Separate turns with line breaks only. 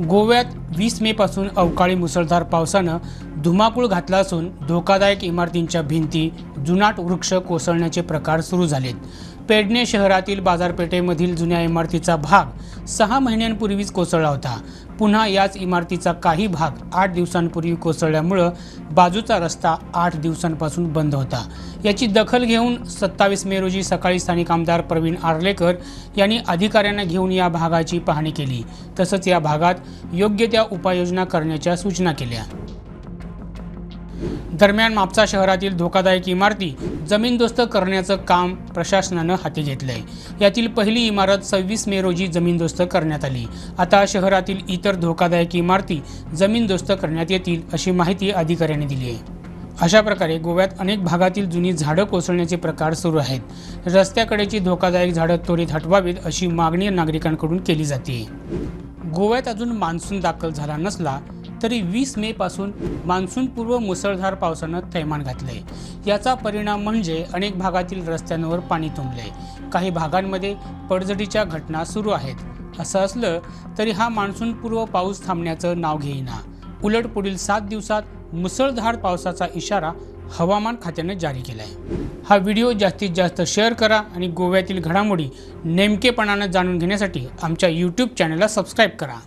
गोव्यात वीस मेपासून अवकाळी मुसळधार पावसानं धुमाकूळ घातला असून धोकादायक इमारतींच्या भिंती जुनाट वृक्ष कोसळण्याचे प्रकार सुरू झालेत. पेडणे शहरातील बाजारपेठेमधील जुन्या इमारतीचा भाग सहा महिन्यांपूर्वीच कोसळला होता. पुन्हा याच इमारतीचा काही भाग आठ दिवसांपूर्वी कोसळल्यामुळं बाजूचा रस्ता आठ दिवसांपासून बंद होता. याची दखल घेऊन सत्तावीस मे रोजी सकाळी स्थानिक आमदार प्रवीण आर्लेकर यांनी अधिकाऱ्यांना घेऊन या भागाची पाहणी केली. तसंच या भागात योग्य त्या उपाययोजना करण्याच्या सूचना केल्या. दरम्यान मापसा शहरातील धोकादायक इमारती जमीनदोस्त करण्याचं काम प्रशासनानं हाती घेतलंय. यातील पहिली इमारत सव्वीस मे रोजी जमीनदोस्त करण्यात आली. आता शहरातील इतर धोकादायक इमारती जमीनदोस्त करण्यात येतील अशी माहिती अधिकाऱ्यांनी दिली आहे. अशा प्रकारे गोव्यात अनेक भागातील जुनी झाडं कोसळण्याचे प्रकार सुरू आहेत. रस्त्याकडेची धोकादायक झाडं त्वरित हटवावीत अशी मागणी नागरिकांकडून केली जाते. गोव्यात अजून मान्सून दाखल झाला नसला तरी वीस मे पासून मान्सूनपूर्व मुसळधार पावसानं थैमान घातले याचा परिणाम म्हणजे अनेक भागातील रस्त्यांवर पाणी तुंबले काही भागांमध्ये पडझडीच्या घटना सुरू आहेत. असं असलं तरी हा मान्सूनपूर्व पाऊस थांबण्याचं नाव घेईना. उलट पुढील सात दिवसात मुसळधार पावसाचा इशारा हवामान खात्यानं जारी केला आहे हा व्हिडिओ जास्तीत जास्त शेअर करा आणि गोव्यातील घडामोडी नेमकेपणानं जाणून घेण्यासाठी आमच्या यूट्यूब चॅनलला सबस्क्राईब करा.